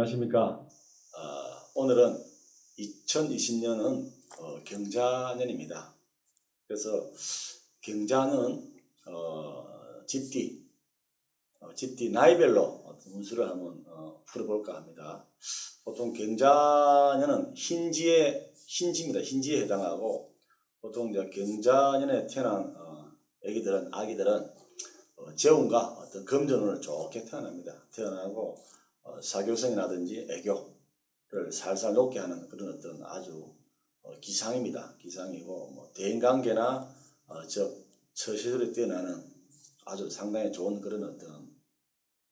안녕하십니까. 어, 오늘은 2020년은 어, 경자년입니다. 그래서 경자는 어, 집뒤, 어, 집뒤 나이별로 운수를 한번 어, 풀어볼까 합니다. 보통 경자년은 흰지에 흰지입니다. 흰지에 해당하고 보통 이제 경자년에 태어난 어, 애기들은 아기들은 어, 재운과 어떤 금전운을 좋게 태어납니다. 태어나고 어, 사교성이라든지 애교를 살살 높게 하는 그런 어떤 아주 어, 기상입니다. 기상이고 뭐 대인관계나 어, 저 처시술에 뛰어나는 아주 상당히 좋은 그런 어떤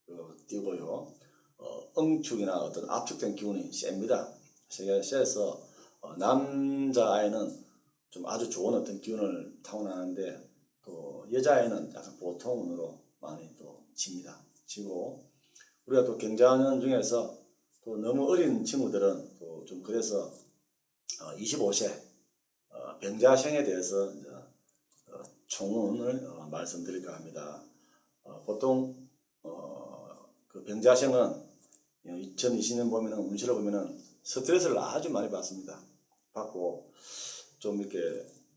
그 띄고요. 어, 응축이나 어떤 압축된 기운이 셉니다. 세서 어, 남자아이는 좀 아주 좋은 어떤 기운을 타고나는데 또 여자아이는 약간 보통으로 많이 또 칩니다. 지고 우리가 또 경자년 중에서 또 너무 어린 친구들은 또 좀 그래서 25세 어, 병자생에 대해서 어, 총론을 어, 말씀드릴까 합니다. 어, 보통 어, 그 병자생은 2020년 보면은 운시를 보면은 스트레스를 아주 많이 받습니다. 받고 좀 이렇게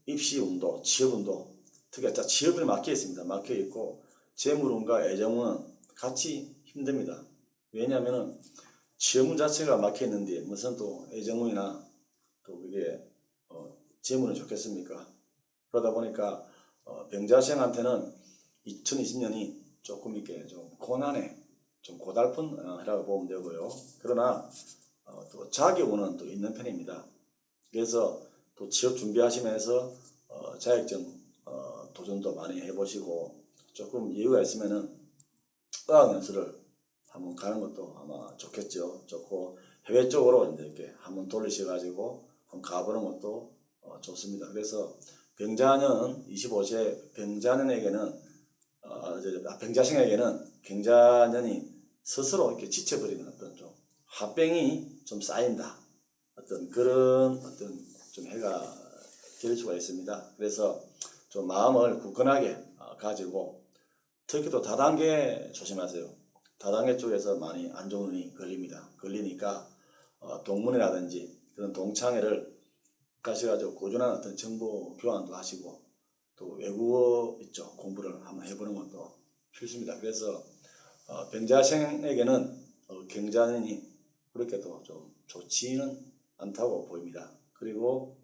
입시 운도, 취업 운도, 특히 자 취업을 막혀 있습니다. 막혀 있고 재물운과 애정운은 같이 힘듭니다. 왜냐하면은 취업운 자체가 막혀 있는데 무슨 또 애정운이나 또 그게 어, 재물은 좋겠습니까? 그러다 보니까 어, 병자생한테는 2020년이 조금 이렇게 좀 고난에 좀 고달픈 어, 해라고 보면 되고요. 그러나 어, 또 자기운은 또 있는 편입니다. 그래서 또 취업 준비하시면서 어, 자격증 어, 도전도 많이 해보시고 조금 여유가 있으면은 어학 연수를 한번 가는 것도 아마 좋겠죠. 좋고 해외 쪽으로 이렇게 한번 돌리셔 가지고 한번 가보는 것도 어, 좋습니다. 그래서 병자년 25세 병자년에게는 어, 아, 병자생에게는 경자년이 스스로 이렇게 지쳐버리는 어떤 좀 화병이 좀 쌓인다. 어떤 그런 어떤 좀 해가 될 수가 있습니다. 그래서 좀 마음을 굳건하게 어, 가지고 특히 또 다단계 조심하세요. 다단계 쪽에서 많이 안 좋은 운이 걸립니다. 걸리니까 어, 동문회라든지 그런 동창회를 가셔가지고 꾸준한 어떤 정보 교환도 하시고 또 외국어 있죠 공부를 한번 해보는 것도 필수입니다. 그래서 어, 병자생에게는 어, 경자년이 그렇게도 좀 좋지는 않다고 보입니다. 그리고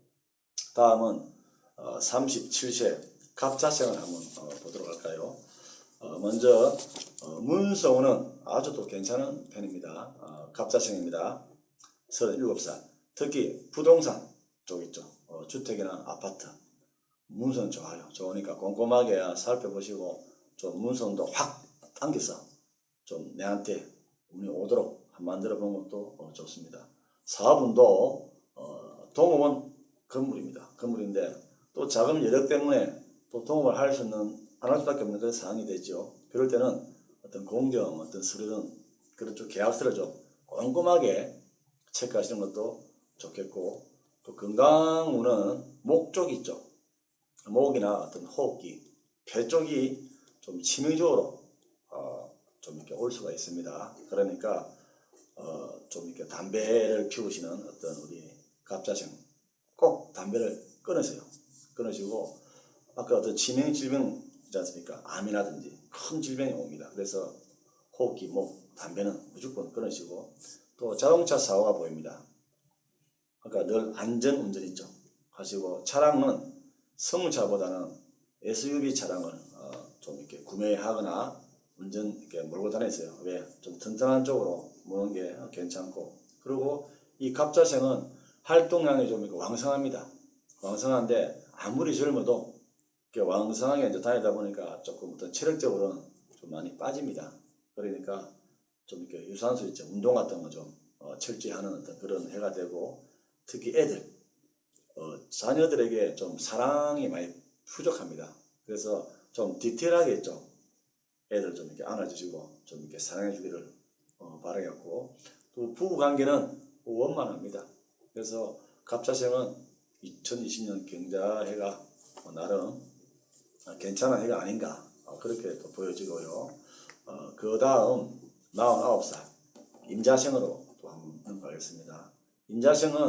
다음은 어, 37세 갑자생을 한번 어, 보도록 할까요? 어, 먼저 어, 문성우는 아주 또 괜찮은 편입니다. 어, 갑자생입니다. 37살. 특히 부동산 쪽 있죠. 어, 주택이나 아파트. 문성 좋아요. 좋으니까 꼼꼼하게 살펴보시고 좀 문성도 확 당겨서 좀 내한테 운이 오도록 한 만들어 본 것도 어, 좋습니다. 사업운도 어, 동업은 건물입니다. 건물인데 또 자금 여력 때문에 또 동업을 할 수 있는 안 할 수밖에 없는 그런 상황이 되죠. 그럴 때는 어떤 공정, 어떤 서류 등 그런 좀 계약서를 좀 꼼꼼하게 체크하시는 것도 좋겠고 또 건강운은 목쪽 있죠. 목이나 어떤 호흡기, 폐 쪽이 좀 치명적으로 어, 좀 이렇게 올 수가 있습니다. 그러니까 어, 좀 이렇게 담배를 피우시는 어떤 우리 갑자생 꼭 담배를 끊으세요. 끊으시고 아까 어떤 치명 질병 있지 않습니까? 암이라든지 큰 질병이 옵니다. 그래서 호흡기, 목, 담배는 무조건 끊으시고 또 자동차 사고가 보입니다. 그러니까 늘 안전 운전 있죠. 하시고 차량은 승용차보다는 SUV 차량을 어, 좀 이렇게 구매하거나 운전 이렇게 몰고 다니세요. 왜? 좀 튼튼한 쪽으로 모는 게 괜찮고 그리고 이 갑자생은 활동량이 좀 왕성합니다. 왕성한데 아무리 젊어도 왕성하게 이제 다니다 보니까 조금 어떤 체력적으로는 좀 많이 빠집니다. 그러니까 좀 이렇게 유산소 있죠. 운동 같은 거좀 어, 철저히 하는 어떤 그런 해가 되고 특히 애들 어, 자녀들에게 좀 사랑이 많이 부족합니다. 그래서 좀 디테일하게 좀 애들 좀 이렇게 안아주시고 좀 이렇게 사랑해 주기를 어, 바라겠고 또 부부 관계는 원만합니다. 그래서 갑자생은 2020년 경자해가 어, 나름 어, 괜찮은 해가 아닌가 어, 그렇게 또 보여지고요. 어, 그 다음 49살 임자생으로 또 넘어가겠습니다. 임자생은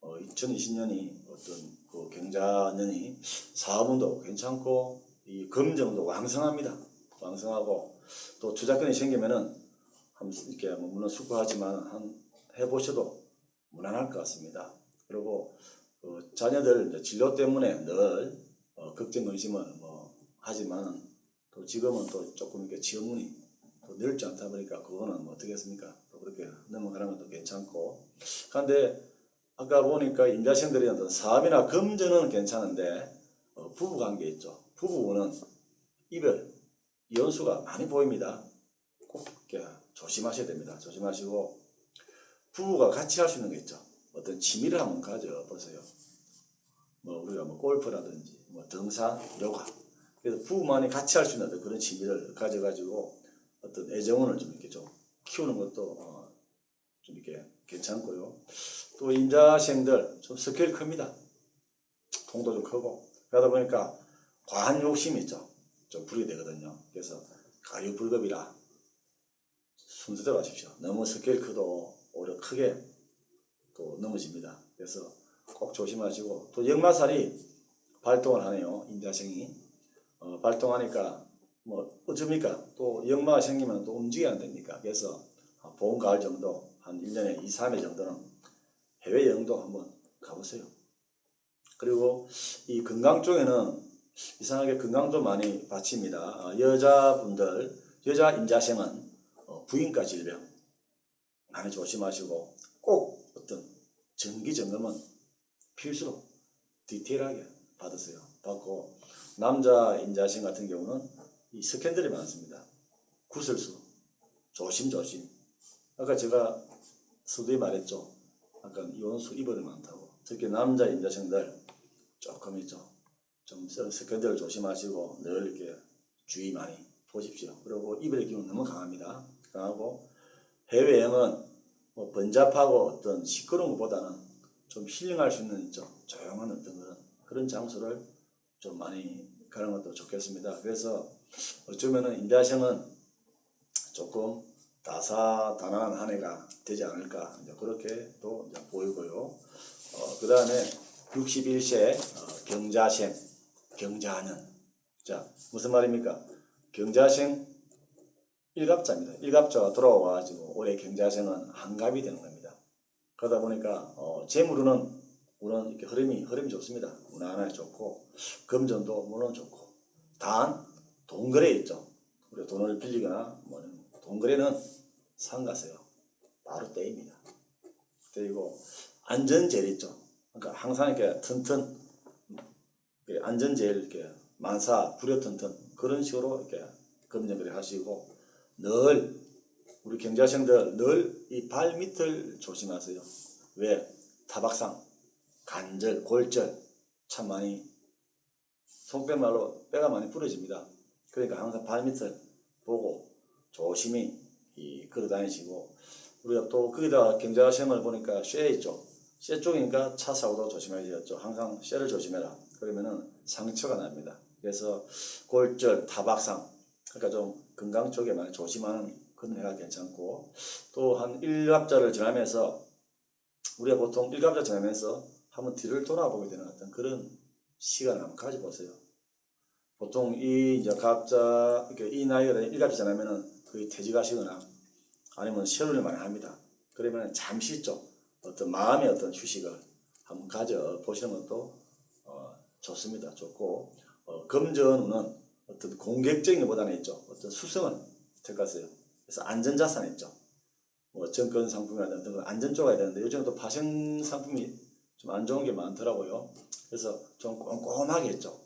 어, 2020년이 어떤 그 경자년이 사업운도 괜찮고 이 금정도 왕성합니다. 왕성하고 또 투자권이 생기면은 한 이렇게 뭐 물론 수고하지만 한 해보셔도 무난할 것 같습니다. 그리고 그 자녀들 진로 때문에 늘 어, 걱정 의심을 뭐 하지만 또 지금은 또 조금 이렇게 지원문이 또 넓지 않다 보니까 그거는 뭐 어떻겠습니까? 또 그렇게 넘어가는 것도 괜찮고 그런데 아까 보니까 임자생들이 어떤 사업이나 금전은 괜찮은데 어, 부부 관계 있죠. 부부는 이별 연수가 많이 보입니다. 꼭 조심하셔야 됩니다. 조심하시고 부부가 같이 할 수 있는 게 있죠. 어떤 취미를 한번 가져 보세요. 뭐 우리가 뭐 골프라든지 뭐 등산, 요가. 그래서 부부만이 같이 할 수 있는 그런 취미를 가져가지고 어떤 애정을 좀 이렇게 좀 키우는 것도 어, 좀 이렇게 괜찮고요. 또 임자생들 좀 스케일 큽니다. 통도 좀 크고 그러다 보니까 과한 욕심이 있죠. 좀 부리게 되거든요. 그래서 가유불급이라 순서대로 하십시오. 너무 스케일 크도 오히려 크게 또 넘어집니다. 그래서 꼭 조심하시고 또 역마살이 발동을 하네요. 임자생이 어, 발동하니까 뭐 어쩝니까? 또 역마가 생기면 또 움직여야 안 됩니까? 그래서 봄 가을 정도 한 1년에 2, 3회 정도는 해외 여행도 한번 가보세요. 그리고 이 건강 쪽에는 이상하게 건강도 많이 바칩니다. 어, 여자분들, 여자 임자생은 어, 부인과 질병 많이 조심하시고 꼭 어떤 정기 점검은 필수로 디테일하게 받으세요. 받고 남자 임자생 같은 경우는 이 스캔들이 많습니다. 구설수 조심조심. 아까 제가 서두에 말했죠. 아까 이혼수 이별이 많다고. 특히 남자 임자생들 조금 있죠. 좀 스- 스캔들 조심하시고 늘 이렇게 주의 많이 보십시오. 그리고 이별의 기운 너무 강합니다. 강하고 해외여행은 뭐 번잡하고 어떤 시끄러운 것보다는 좀 힐링할 수 있는 있죠. 조용한 어떤 그런 장소를 좀 많이 가는 것도 좋겠습니다. 그래서 어쩌면은 임자생은 조금 다사다난한 한 해가 되지 않을까 그렇게 또 보이고요. 어, 그 다음에 61세 어, 경자생 경자년 자 무슨 말입니까? 경자생 일갑자입니다. 일갑자가 돌아와가지고 올해 경자생은 한갑이 되는 겁니다. 그러다 보니까 어, 재물 은 물론 이렇게 흐름이 흐름이 좋습니다. 무난하게 좋고 금전도 물론 좋고 단 동거래 있죠. 우리가 돈을 빌리거나 뭐 동거래는 상가세요. 바로 떼입니다. 떼이고 안전제일 있죠. 그러니까 항상 이렇게 튼튼 이렇게 안전제일 이렇게 만사 불여 튼튼 그런 식으로 이렇게 금전거래 하시고 늘 우리 경자생들 늘 이 발 밑을 조심하세요. 왜? 타박상, 관절, 골절 참 많이 속된 말로 뼈가 많이 부러집니다. 그러니까 항상 발 밑을 보고 조심히 이 걸어 다니시고 우리가 또 거기다 경자생을 보니까 쇠 있죠. 쇠 쪽이니까 차 사고도 조심해야 되겠죠. 항상 쇠를 조심해라. 그러면은 상처가 납니다. 그래서 골절, 타박상 그러니까 좀 건강 쪽에 많이 조심하는 그런 해가 괜찮고 또한 일갑자를 지나면서 우리가 보통 일갑자 지나면서 한번 뒤를 돌아보게 되는 어떤 그런 시간을 한번 가져보세요. 보통 이 이제 갑자 이 나이가 되는 일갑자 지나면은 거의 퇴직하시거나 아니면 세월을 많이 합니다. 그러면 잠시 좀 어떤 마음의 어떤 휴식을 한번 가져 보시는 것도 어, 좋습니다. 좋고 어, 금전운은 어떤 공격적인 것보다는 있죠. 어떤 수성은 될것같아요 그래서 안전자산 있죠. 뭐 증권 상품이라든지 등등 안전 해야 되는데 요즘 또 파생 상품이 좀 안 좋은 게 많더라고요. 그래서 좀 꼼꼼하게 했죠.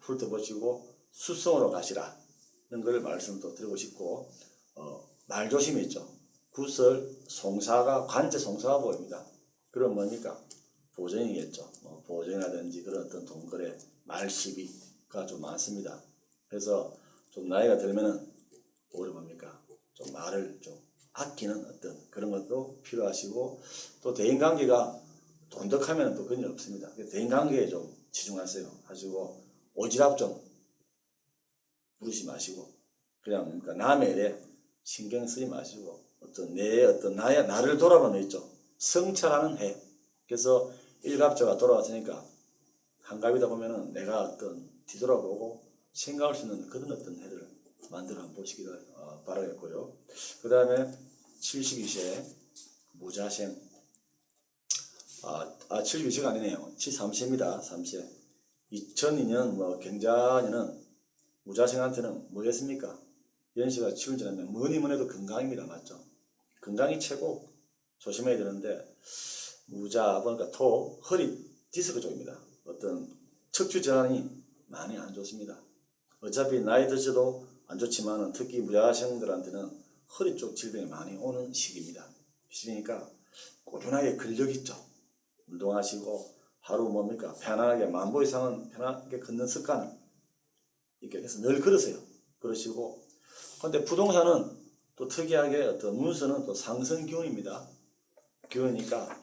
훑어보시고 수성으로 가시라는 걸 말씀도 드리고 싶고 어, 말 조심이 있죠. 구설, 송사가 관제 송사가 보입니다. 그럼 뭡니까? 보정이겠죠. 뭐 보정이라든지 그런 어떤 동거래, 말 시비가 좀 많습니다. 그래서 좀 나이가 들면은 오히려 뭡니까? 좀 말을 좀 아끼는 어떤 그런 것도 필요하시고 또 대인관계가 돈독하면 또 그런 일 없습니다. 대인관계에 좀 치중하세요. 하시고 오지랖 좀 부르지 마시고 그냥 뭡니까 남의 일에 신경 쓰지 마시고 어떤 내 어떤 나의 나를 돌아보는 거 있죠. 성찰하는 해. 그래서 일갑자가 돌아왔으니까 한갑이다 보면은 내가 어떤 뒤돌아보고 생각할 수 있는 그런 어떤 해를 만들어 보시기를 어, 바라겠고요. 그 다음에 72세 무자생 아, 아 72세가 아니네요. 73세입니다. 3세 2002년 뭐 경자년은 무자생한테는 뭐겠습니까? 연시가 치운 지나면 뭐니 뭐니 해도 건강입니다. 맞죠? 건강이 최고 조심해야 되는데 무자 보니까 토 허리 디스크 쪽입니다. 어떤 척추 질환이 많이 안 좋습니다. 어차피 나이 드셔도 안 좋지만은 특히 무자생들한테는 허리 쪽 질병이 많이 오는 시기입니다. 시기니까 꾸준하게 근력 있죠. 운동하시고 하루 뭡니까 편안하게 만보 이상은 편하게 걷는 습관을 이렇게 해서 늘 걸으세요. 그러시고 근데 부동산은 또 특이하게 어떤 문서는 또 상승 기운입니다. 기운이니까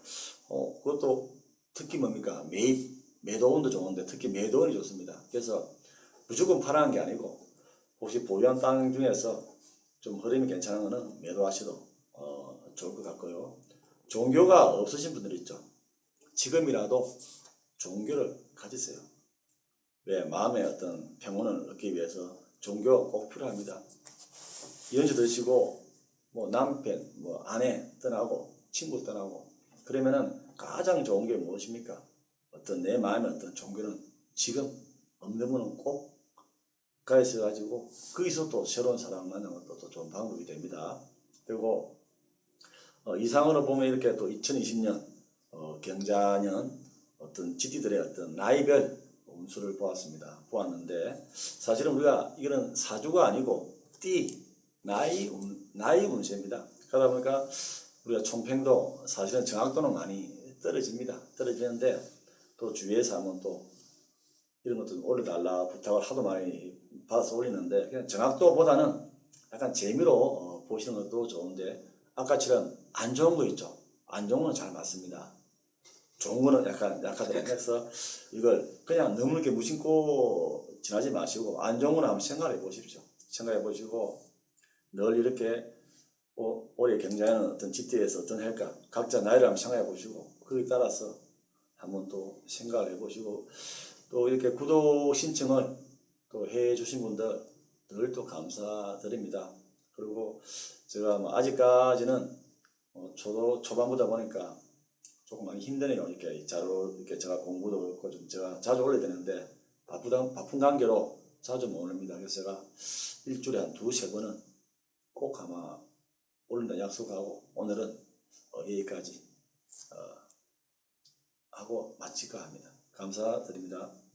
어 그것도 특히 뭡니까 매입 매도운도 좋은데 특히 매도운이 좋습니다. 그래서 무조건 파라는 게 아니고 혹시 보유한 땅 중에서 좀 흐름이 괜찮은 거는 매도하셔도 어, 좋을 것 같고요. 종교가 없으신 분들 있죠. 지금이라도 종교를 가지세요. 왜 마음의 어떤 평온을 얻기 위해서 종교가 꼭 필요합니다. 연주 드시고 뭐 남편, 뭐 아내 떠나고 친구 떠나고 그러면은 가장 좋은 게 무엇입니까? 어떤 내 마음의 어떤 종교는 지금 없는 분은 꼭 가있어 가지고 거기서 또 새로운 사람 만나는 것도 또 좋은 방법이 됩니다. 그리고 어, 이상으로 보면 이렇게 또 2020년 어, 경자년 어떤 GT들의 어떤 나이별 운수를 보았습니다. 보았는데 사실은 우리가 이거는 사주가 아니고 띠 나이 운, 나이 운세입니다. 그러다 보니까 우리가 총평도 사실은 정확도는 많이 떨어집니다. 떨어지는데 또 주위에서 하면 또 이런 것도 올려달라 부탁을 하도 많이 받아서 올리는데 그냥 정확도보다는 약간 재미로 어, 보시는 것도 좋은데 아까처럼 안 좋은 거 있죠. 안 좋은 건 잘 맞습니다. 좋은 거는 약간 약하다 해서 이걸 그냥 너무 이렇게 무심코 지나지 마시고 안 좋은 거는 한번 생각해 보십시오. 생각해 보시고 늘 이렇게 오- 올해 경자에는 어떤 지대에서 어떤 할까 각자 나이를 한번 생각해 보시고 거기에 따라서 한번 또 생각을 해 보시고 또 이렇게 구독 신청을 또 해 주신 분들 늘 또 감사드립니다. 그리고 제가 뭐 아직까지는 어, 초도 초반보다 보니까 조금 많이 힘드네요. 이렇게 자료 이렇게 제가 공부도 그렇고 좀 제가 자주 올려야 되는데 바쁘다 바쁜 관계로 자주 못 올립니다. 그래서 제가 일주일에 한 두세 번은 꼭 아마 올린다 약속하고 오늘은 어, 여기까지 어, 하고 마칠까 합니다. 감사드립니다.